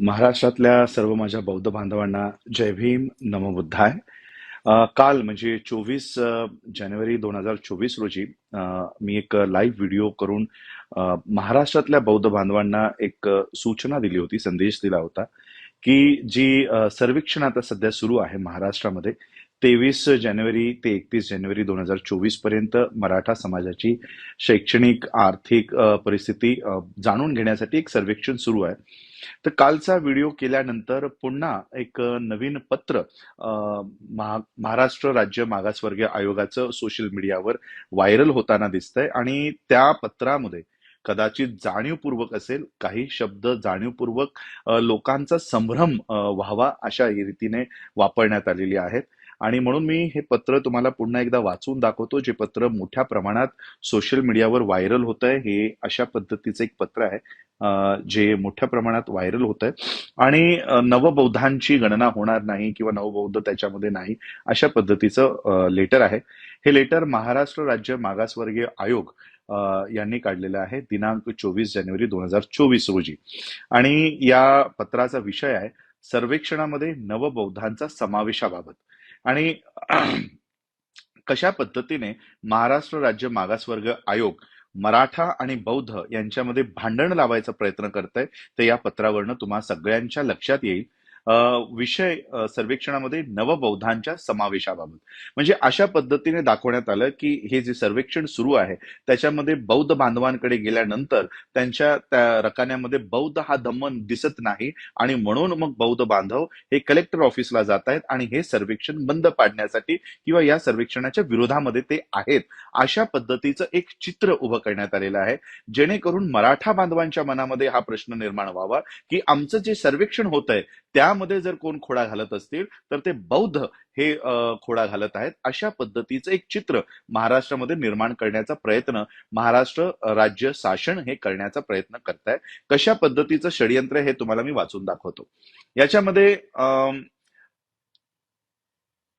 महाराष्ट्रातल्या सर्व माझ्या बौद्ध बांधवांना जय भीम नमबुद्धाय काल म्हणजे चोवीस जानेवारी दोन हजार चोवीस रोजी मी एक लाईव्ह व्हिडिओ करून महाराष्ट्रातल्या बौद्ध बांधवांना एक सूचना दिली होती संदेश दिला होता की जी सर्वेक्षण आता सध्या सुरू आहे महाराष्ट्रामध्ये तेवीस जानेवारी ते एकतीस जानेवारी दोन हजार चोवीसपर्यंत मराठा समाजाची शैक्षणिक आर्थिक परिस्थिती जाणून घेण्यासाठी एक सर्वेक्षण सुरू आहे. तर कालचा व्हिडिओ केल्यानंतर पुन्हा एक नवीन पत्र महा- महाराष्ट्र राज्य मागासवर्गीय आयोगाचं सोशल मीडियावर व्हायरल होताना दिसतंय आणि त्या पत्रामध्ये कदाचित जाणीवपूर्वक असेल काही शब्द जाणीवपूर्वक लोकांचा संभ्रम व्हावा अशा रीतीने वापरण्यात आलेली आहेत. आणि म्हणून मी हे पत्र तुम्हाला पुन्हा एकदा वाचून दाखवतो जे पत्र मोठ्या प्रमाणात सोशल मीडियावर व्हायरल होत आहे हे अशा पद्धतीचं एक पत्र आहे जे मोठ्या प्रमाणात व्हायरल होत आहे आणि नवबौद्धांची गणना होणार नाही किंवा नवबौद्ध त्याच्यामध्ये नाही अशा पद्धतीचं लेटर आहे. हे लेटर महाराष्ट्र राज्य मागासवर्गीय आयोग यांनी काढलेलं आहे दिनांक चोवीस जानेवारी दोन हजार चोवीस रोजी. आणि या पत्राचा विषय आहे सर्वेक्षणामध्ये नवबौद्धांचा समावेशाबाबत. आणि कशा पद्धतीने महाराष्ट्र राज्य मागासवर्ग आयोग मराठा आणि बौद्ध यांच्यामध्ये भांडण लावायचा प्रयत्न करत आहे ते या पत्रावरनं तुम्हा सगळ्यांच्या लक्षात येईल. विषय सर्वेक्षणामध्ये नवबौद्धांच्या समावेशाबाबत. म्हणजे अशा पद्धतीने दाखवण्यात आलं की हे जे सर्वेक्षण सुरू आहे त्याच्यामध्ये बौद्ध बांधवांकडे गेल्यानंतर त्यांच्या त्या रकान्यामध्ये बौद्ध हा धम्म दिसत नाही आणि म्हणून मग बौद्ध बांधव हे कलेक्टर ऑफिसला जात आहेत आणि हे सर्वेक्षण बंद पाडण्यासाठी किंवा या सर्वेक्षणाच्या विरोधामध्ये ते आहेत अशा पद्धतीचं एक चित्र उभं करण्यात आलेलं आहे. जेणेकरून मराठा बांधवांच्या मनामध्ये हा प्रश्न निर्माण व्हावा की आमचं जे सर्वेक्षण होत आहे त्या त्यामध्ये जर कोण खोडा घालत असतील तर ते बौद्ध हे खोडा घालत आहेत. अशा पद्धतीचं एक चित्र महाराष्ट्रामध्ये निर्माण करण्याचा प्रयत्न महाराष्ट्र राज्य शासन हे करण्याचा प्रयत्न करत आहे कशा पद्धतीचं षडयंत्र हे तुम्हाला मी वाचून दाखवतो. याच्यामध्ये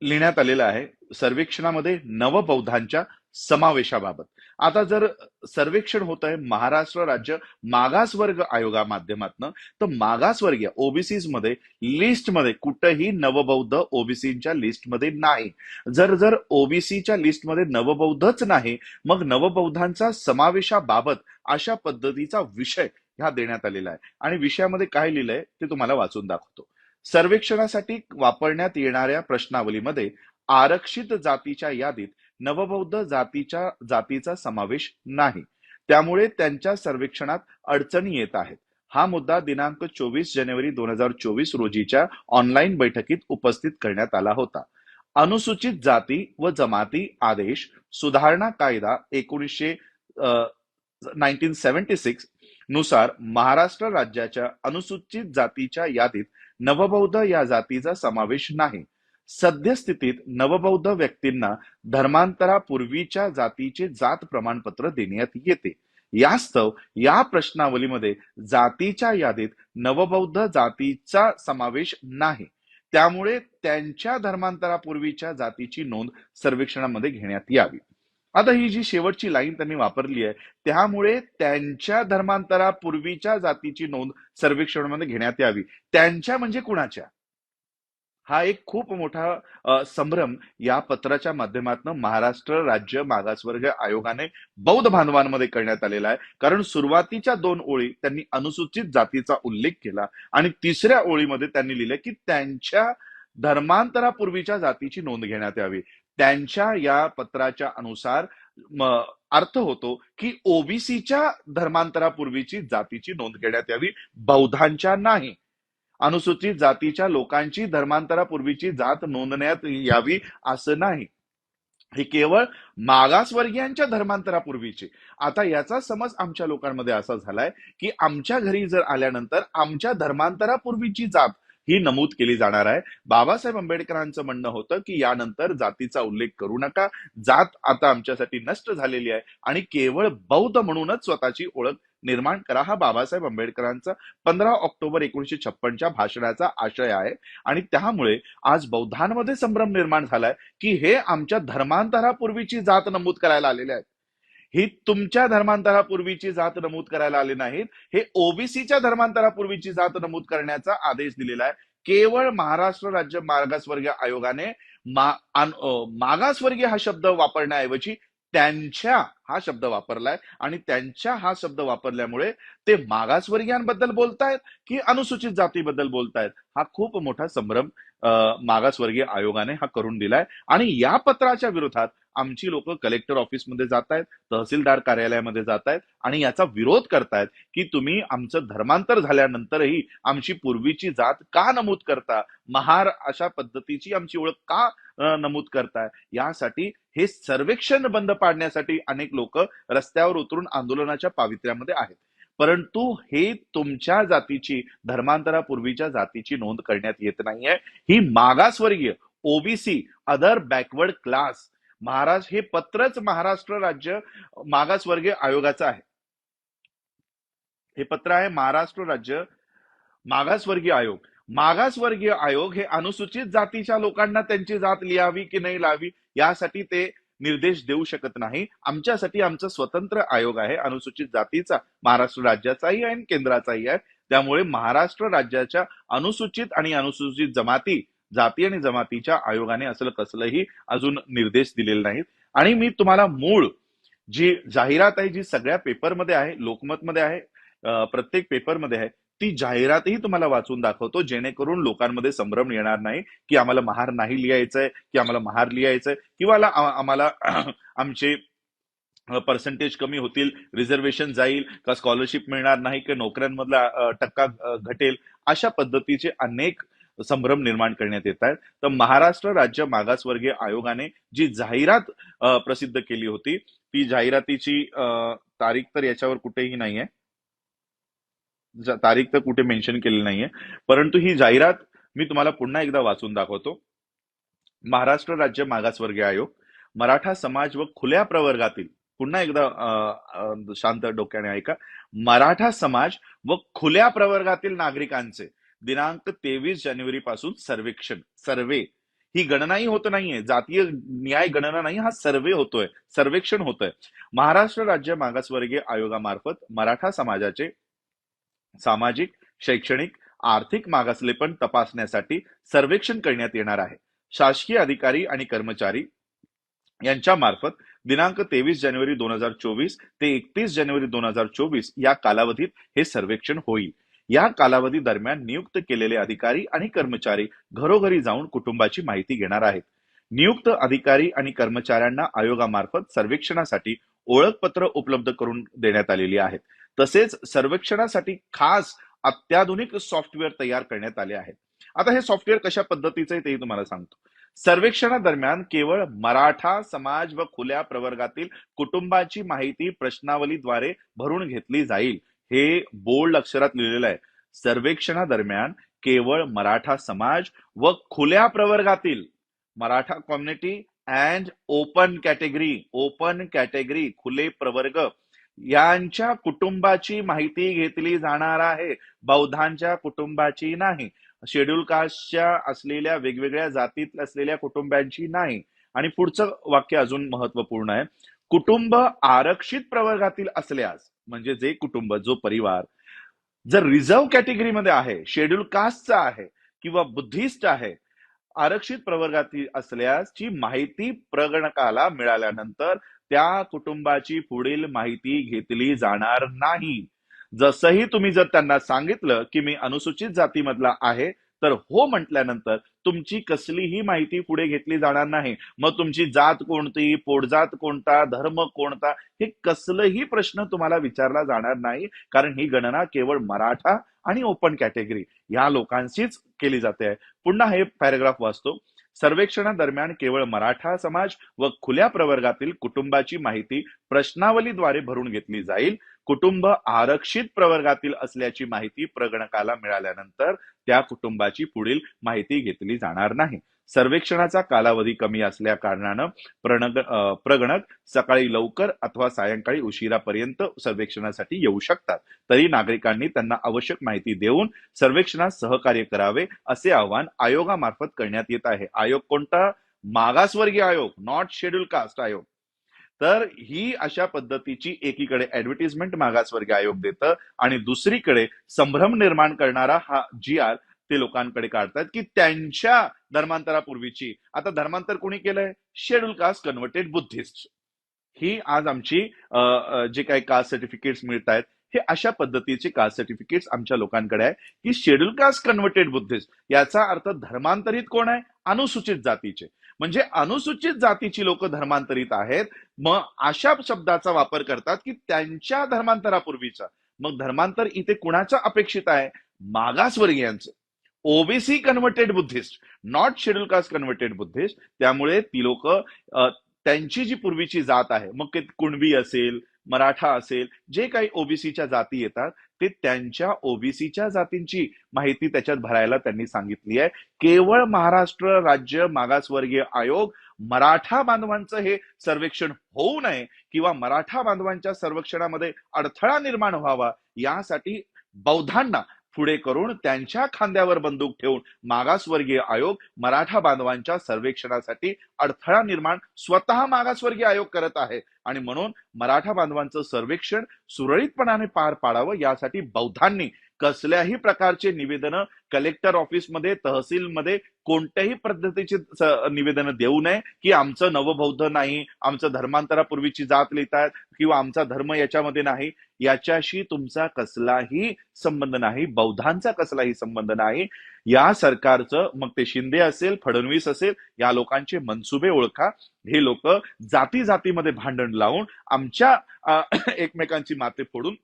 लिहिण्यात आलेलं आहे सर्वेक्षणामध्ये नवबौद्धांच्या समावेशाबाबत. आता जर सर्वेक्षण होत आहे महाराष्ट्र राज्य मागासवर्ग आयोगा माध्यमातनं तर मागासवर्गीय ओबीसीजमध्ये लिस्टमध्ये कुठंही नवबौद्ध ओबीसीच्या लिस्टमध्ये नाही. जर जर ओबीसीच्या लिस्टमध्ये नवबौद्धच नाही मग नवबौद्धांचा समावेशाबाबत अशा पद्धतीचा विषय ह्या देण्यात आलेला आहे. आणि विषयामध्ये काय लिहिलंय ते तुम्हाला वाचून दाखवतो. सर्वेक्षणासाठी वापरण्यात येणाऱ्या प्रश्नावलीमध्ये आरक्षित जातीच्या यादीत नवबौद्ध जातीच्या जातीचा समावेश नाही. त्यामुळे त्यांच्या सर्वेक्षणात अडचणी येत आहेत. हा मुद्दा दिनांक चोवीस जानेवारी दोन हजार चोवीस रोजीच्या ऑनलाईन बैठकीत उपस्थित करण्यात आला होता. अनुसूचित जाती व जमाती आदेश सुधारणा कायदा एकोणीसशे नाईन्टीन सेव्हन्टी सिक्सनुसार महाराष्ट्र राज्याच्या अनुसूचित जातीच्या यादीत नवबौद्ध या जातीचा समावेश नाही. सद्यस्थितीत नवबौद्ध व्यक्तींना धर्मांतरापूर्वीच्या जातीचे जात प्रमाणपत्र देण्यात येते. यास्तव या प्रश्नावलीमध्ये जातीच्या यादीत नवबौद्ध जातीचा समावेश नाही. त्यामुळे त्यांच्या धर्मांतरापूर्वीच्या जातीची नोंद सर्वेक्षणामध्ये घेण्यात यावी. आता ही जी शेवटची लाईन त्यांनी वापरली आहे त्यामुळे त्यांच्या धर्मांतरापूर्वीच्या जातीची नोंद सर्वेक्षणामध्ये घेण्यात यावी. त्यांच्या म्हणजे कुणाच्या? हा एक खूप मोठा संभ्रम या पत्राच्या माध्यमातून महाराष्ट्र राज्य मागासवर्ग आयोगाने बौद्ध बांधवांमध्ये करण्यात आलेला आहे. कारण सुरुवातीच्या दोन ओळी त्यांनी अनुसूचित जातीचा उल्लेख केला आणि तिसऱ्या ओळीमध्ये त्यांनी लिहिले की त्यांच्या धर्मांतरापूर्वीच्या जातीची नोंद घेण्यात यावी. त्यांच्या या पत्राच्या अनुसार अर्थ होतो की ओबीसीच्या धर्मांतरापूर्वीची जातीची नोंद घेण्यात यावी. बौद्धांच्या नाही. अनुसूचित जातीच्या लोकांची धर्मांतरापूर्वीची जात नोंदण्यात यावी असं नाही. हे केवळ मागासवर्गीयांच्या धर्मांतरापूर्वीचे. आता याचा समज आमच्या लोकांमध्ये असा झालाय की आमच्या घरी जर आल्यानंतर आमच्या धर्मांतरापूर्वीची जात ही नमूद केली जाणार आहे. बाबासाहेब आंबेडकरांचं म्हणणं होतं की यानंतर जातीचा उल्लेख करू नका. जात आता आमच्यासाठी नष्ट झालेली आहे आणि केवळ बौद्ध म्हणूनच स्वतःची ओळख निर्माण करा हा बाबासाहेब आंबेडकरांचा पंधरा ऑक्टोबर एकोणीशे छप्पनच्या भाषणाचा आशय आहे. आणि त्यामुळे आज बौद्धांमध्ये संभ्रम निर्माण झालाय की हे आमच्या धर्मांतरापूर्वीची जात नमूद करायला आलेले आहेत. ही तुमच्या धर्मांतरापूर्वीची जात नमूद करायला आले नाहीत. हे ओबीसीच्या धर्मांतरापूर्वीची जात नमूद करण्याचा आदेश दिलेला आहे. केवळ महाराष्ट्र राज्य मागासवर्गीय आयोगाने मा, मागासवर्गीय हा शब्द वापरण्याऐवजी त्यांच्या हा शब्द वापरलाय आणि त्यांच्या हा शब्द वापरल्यामुळे ते मागासवर्गीयांबद्दल बोलतायत की अनुसूचित जातीबद्दल बोलतायत? हा खूप मोठा संभ्रम मागासवर्गीय आयोगाने हा करून दिलाय. आणि या पत्राच्या विरोधात आमची लोक कलेक्टर ऑफिसमध्ये जात आहेत तहसीलदार कार्यालयामध्ये जात आहेत आणि याचा विरोध करतायत की तुम्ही आमचं धर्मांतर झाल्यानंतरही आमची पूर्वीची जात का नमूद करता? महार अशा पद्धतीची आमची ओळख का नमूद करताय. यासाठी हे सर्वेक्षण बंद पाडण्यासाठी अनेक लोक रस्त्यावर उतरून आंदोलनाच्या पावित्र्यामध्ये आहेत. परंतु हे तुमच्या जातीची धर्मांतरापूर्वीच्या जातीची नोंद करण्यात येत नाहीये. ही मागासवर्गीय OBC other backward class Maharaj हे पत्रच महाराष्ट्र राज्य मागासवर्गीय आयोगाचं आहे. हे पत्र आहे महाराष्ट्र राज्य मागासवर्गीय आयोग. मागासवर्गीय आयोग हे अनुसूचित जातीच्या लोकांना त्यांची जात लिहावी की नाही लावी यासाठी ते निर्देश देऊ शकत नाही. आमच्यासाठी आमचं स्वतंत्र आयोग आहे अनुसूचित जातीचा महाराष्ट्र राज्याचाही आहे आणि केंद्राचाही आहे. त्यामुळे महाराष्ट्र राज्याच्या अनुसूचित आणि अनुसूचित जमाती जाती आणि जमातीच्या आयोगाने असलं कसलंही अजून निर्देश दिलेले नाहीत. आणि मी तुम्हाला मूळ जी जाहिरात आहे जी सगळ्या पेपरमध्ये आहे लोकमतमध्ये आहे प्रत्येक पेपरमध्ये आहे ती जाहिरातही तुम्हाला वाचून दाखवतो जेणेकरून लोकांमध्ये संभ्रम येणार नाही की आम्हाला महार नाही लिहायचंय की आम्हाला महार लिहायचंय किंवा आम्हाला आमचे पर्सेंटेज कमी होतील रिझर्वेशन जाईल का स्कॉलरशिप मिळणार नाही की नोकऱ्यांमधला टक्का घटेल अशा पद्धतीचे अनेक संभ्रम निर्माण करण्यात येत आहेत. तर महाराष्ट्र राज्य मागासवर्गीय आयोगाने जी जाहिरात प्रसिद्ध केली होती ती जाहिरातीची तारीख तर याच्यावर कुठेही नाहीये. तारीख तर कुठे मेन्शन केली नाहीये. परंतु ही जाहिरात मी तुम्हाला पुन्हा एकदा वाचून दाखवतो. महाराष्ट्र राज्य मागासवर्गीय आयोग मराठा समाज व खुल्या प्रवर्गातील पुन्हा एकदा शांत डोक्याने ऐका. मराठा समाज व खुल्या प्रवर्गातील नागरिकांचे दिनांक तेवीस जानेवारी पासून सर्वेक्षण सर्वे. ही गणनाही होत नाहीये. जातीय न्याय गणना नाही हा सर्वे होतोय सर्वेक्षण होतोय. महाराष्ट्र राज्य मागासवर्गीय आयोगामार्फत मराठा समाजाचे सामाजिक शैक्षणिक आर्थिक मागासलेपण तपासण्यासाठी सर्वेक्षण करण्यात येणार आहे. शासकीय अधिकारी आणि कर्मचारी यांच्या मार्फत दिनांक तेवीस जानेवारी दोन हजार चोवीस ते एकतीस जानेवारी दोन हजार चोवीस या कालावधीत हे सर्वेक्षण होईल. या कालावधी दरम्यान नियुक्त केलेले अधिकारी आणि कर्मचारी घरोघरी जाऊन कुटुंबाची माहिती घेणार आहेत. नियुक्त अधिकारी आणि कर्मचाऱ्यांना आयोगामार्फत सर्वेक्षणासाठी ओळखपत्र उपलब्ध करून देण्यात आलेली आहेत. तसेच सर्वेक्षणासाठी खास अत्याधुनिक सॉफ्टवेअर तयार करण्यात आले आहेत. आता हे सॉफ्टवेअर कशा पद्धतीचं आहे तेही तुम्हाला सांगतो. सर्वेक्षणादरम्यान केवळ मराठा समाज व खुल्या प्रवर्गातील कुटुंबाची माहिती प्रश्नावलीद्वारे भरून घेतली जाईल हे बोल्ड अक्षरात लिहिलेलं आहे. सर्वेक्षणादरम्यान केवळ मराठा समाज व खुल्या प्रवर्गातील Maratha community and open category open category खुले प्रवर्ग यांच्या कुटुंबाची माहिती घेतली जाणार आहे. बौद्धांच्या कुटुंबाची नाही. शेड्यूल कास्टच्या असलेल्या वेगवेगळ्या जातीत असलेल्या कुटुंबांची नाही. आणि पुढचं वाक्य अजून महत्त्वपूर्ण आहे. कुटुंब आरक्षित प्रवर्गातील असल्यास म्हणजे जे कुटुंब जो परिवार जर रिझर्व्ह कॅटेगरीमध्ये आहे शेड्यूल कास्टचा आहे किंवा बुद्धिस्ट आहे आरक्षित प्रवर्गातील असल्यास ची माहिती प्रगणकाला मिळाल्यानंतर त्या कुटुंबाची पुढील माहिती घेतली जाणार नाही. जसंही तुम्ही जर त्यांना सांगितलं की मी अनुसूचित जातीमधला आहे तर हो म्हटल्यानंतर तुमची कसलीही माहिती पुढे घेतली जाणार नाही. मग तुमची जात कोणती पोटजात कोणता धर्म कोणता हे कसलंही प्रश्न तुम्हाला विचारला जाणार नाही. कारण ही गणना केवळ मराठा आणि ओपन कॅटेगरी या लोकांशीच केली जाते. पुन्हा हे पॅरेग्राफ वाचतो. सर्वेक्षणादरम्यान केवळ मराठा समाज व खुल्या प्रवर्गातील कुटुंबाची माहिती प्रश्नावलीद्वारे भरून घेतली जाईल. कुटुंब आरक्षित प्रवर्गातील असल्याची माहिती प्रगणकाला मिळाल्यानंतर त्या कुटुंबाची पुढील माहिती घेतली जाणार नाही. सर्वेक्षणाचा कालावधी कमी असल्या कारणानं प्रणग प्रगणक सकाळी लवकर अथवा सायंकाळी उशिरापर्यंत सर्वेक्षणासाठी येऊ शकतात. तरी नागरिकांनी त्यांना आवश्यक माहिती देऊन सर्वेक्षणात सहकार्य करावे असे आवाहन आयोगामार्फत करण्यात येत आहे. आयोग कोणता? मागासवर्गीय आयोग नॉट शेड्यूल कास्ट आयोग. तर ही अशा पद्धतीची एकीकडे ऍडव्हर्टिजमेंट मागासवर्गीय आयोग देतं आणि दुसरीकडे संभ्रम निर्माण करणारा हा जी आर ते लोकांकडे काढतात की त्यांच्या धर्मांतरापूर्वीची. आता धर्मांतर कोणी केलंय? Schedule caste converted Buddhist. ही आज आमची जे काही कास्ट सर्टिफिकेट्स मिळत आहेत हे अशा पद्धतीचे कास्ट सर्टिफिकेट्स आमच्या लोकांकडे आहे की शेड्यूल कास्ट कन्व्हर्टेड बुद्धिस्ट. याचा अर्थ धर्मांतरित कोण आहे? अनुसूचित जातीचे. म्हणजे अनुसूचित जातीची लोक धर्मांतरित आहेत. मग अशा शब्दाचा वापर करतात की त्यांच्या धर्मांतरापूर्वीचा. मग धर्मांतर इथे कुणाचं अपेक्षित आहे? मागासवर्गीयांचं. OBC converted Buddhist not schedule caste converted Buddhist त्यामुळे ती लोक त्यांची जी पूर्वीची जात आहे मग ते कुणबी असेल मराठा असेल जे काही ओबीसीच्या जाती येतात ते त्यांच्या ओबीसीच्या जातींची माहिती त्याच्यात भरायला त्यांनी सांगितली आहे. केवळ महाराष्ट्र राज्य मागासवर्गीय आयोग मराठा बांधवांचं हे सर्वेक्षण होऊ नये किंवा मराठा बांधवांच्या सर्वेक्षणामध्ये अडथळा निर्माण व्हावा यासाठी बौद्धांना पुढे करून त्यांच्या खांद्यावर बंदूक ठेवून मागासवर्गीय आयोग मराठा बांधवांच्या सर्वेक्षणासाठी अडथळा निर्माण स्वतः मागासवर्गीय आयोग करत आहे. आणि म्हणून मराठा बांधवांचं सर्वेक्षण सुरळीतपणाने पार पाडावं यासाठी बौद्धांनी कसल्याही प्रकारचे निवेदनं कलेक्टर ऑफिसमध्ये तहसीलमध्ये कोणत्याही पद्धतीची निवेदनं देऊ नये की आमचं नवबौद्ध नाही आमचं धर्मांतरापूर्वीची जात लिहित आहेत किंवा आमचा धर्म याच्यामध्ये नाही. याच्याशी तुमचा कसलाही संबंध नाही बौद्धांचा कसलाही संबंध नाही. या सरकारचं मग ते शिंदे असेल फडणवीस असेल या लोकांचे मनसुबे ओळखा. हे लोक जाती जातीमध्ये भांडण लावून आमच्या एकमेकांची माते फोडून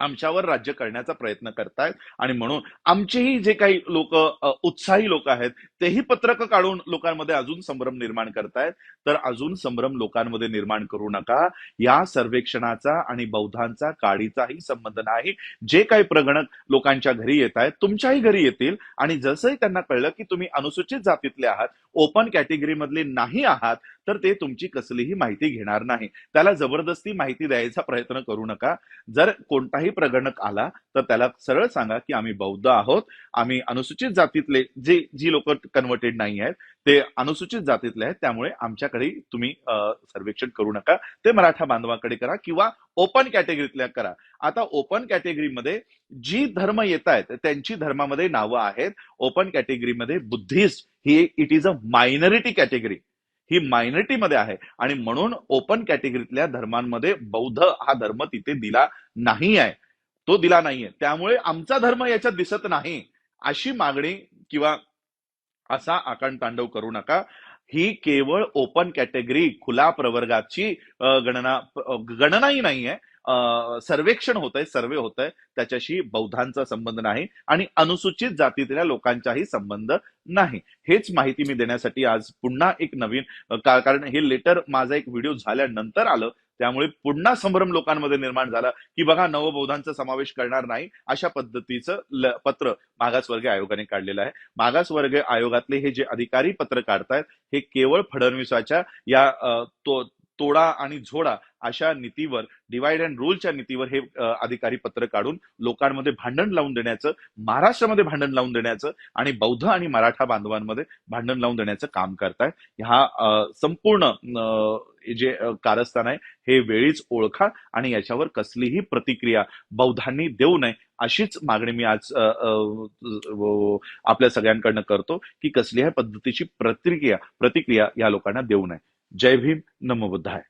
आमच्यावर राज्य करण्याचा प्रयत्न करतायत. आणि म्हणून आमचेही जे काही लोक उत्साही लोक आहेत तेही पत्रक काढून लोकांमध्ये अजून संभ्रम निर्माण करतायत. तर अजून संभ्रम लोकांमध्ये निर्माण करू नका. या सर्वेक्षणाचा आणि बौद्धांचा काडीचाही संबंध नाही. जे काही प्रगणक लोकांच्या घरी येत आहेत तुमच्याही घरी येतील. आणि जसंही त्यांना कळलं की तुम्ही अनुसूचित जातीतले आहात ओपन कॅटेगरी मधले नाही आहात तर ते तुमची कसलीही माहिती घेणार नाही. त्याला जबरदस्ती माहिती द्यायचा प्रयत्न करू नका. जर कोणताही प्रगणक आला तर त्याला सरळ सांगा की आम्ही बौद्ध आहोत आम्ही अनुसूचित जातीतले जे जी लोक कन्वर्टेड नाही आहेत ते अनुसूचित जातीतले आहेत त्यामुळे आमच्याकडे तुम्ही सर्वेक्षण करू नका. ते मराठा बांधवाकडे करा किंवा ओपन कॅटेगरीतल्या करा. आता ओपन कॅटेगरीमध्ये जी धर्म येत आहेत त्यांची धर्मामध्ये नावं आहेत. ओपन कॅटेगरीमध्ये Buddhist he it is a minority category ही मायनॉरिटीमध्ये आहे. आणि म्हणून ओपन कॅटेगरीतल्या धर्मांमध्ये बौद्ध हा धर्म तिथे दिला नाही आहे तो दिला नाहीये. त्यामुळे आमचा धर्म याच्यात दिसत नाही. अशी मागणी किंवा असा आकांतांडव करू नका. ही केवळ ओपन कॅटेगरी खुला प्रवर्गाची गणना गणनाही नाहीये. सर्वेक्षण होत आहे सर्वे होत आहे त्याच्याशी बौद्धांचा संबंध नाही आणि अनुसूचित जातीतल्या लोकांचाही संबंध नाही. हेच माहिती मी देण्यासाठी आज पुन्हा एक नवीन का- कारण हे लेटर माझा एक व्हिडिओ झाल्यानंतर आलं. त्यामुळे पुन्हा संभ्रम लोकांमध्ये निर्माण झाला की बघा नवबौद्धांचा समावेश करणार नाही अशा पद्धतीचं पत्र मागासवर्गीय आयोगाने काढलेलं आहे. मागासवर्गीय आयोगातले हे जे अधिकारी पत्र काढतायत हे केवळ फडणवीसाच्या या तो तोडा आणि झोडा अशा नीतीवर डिवाइड अँड रूलच्या नीतीवर हे अधिकारी पत्र काढून लोकांमध्ये भांडण लावून देण्याचं महाराष्ट्रामध्ये भांडण लावून देण्याचं आणि बौद्ध आणि मराठा बांधवांमध्ये भांडण लावून देण्याचं काम करतायत ह्या संपूर्ण जे कारस्थान आहे हे वेळीच ओळखा आणि याच्यावर कसलीही प्रतिक्रिया बौद्धांनी देऊ नये अशीच मागणी मी आज आपल्या सगळ्यांकडनं करतो की कसल्याही पद्धतीची प्रतिक्रिया प्रतिक्रिया या लोकांना देऊ नये. जय भीम. नमो बुद्धाय.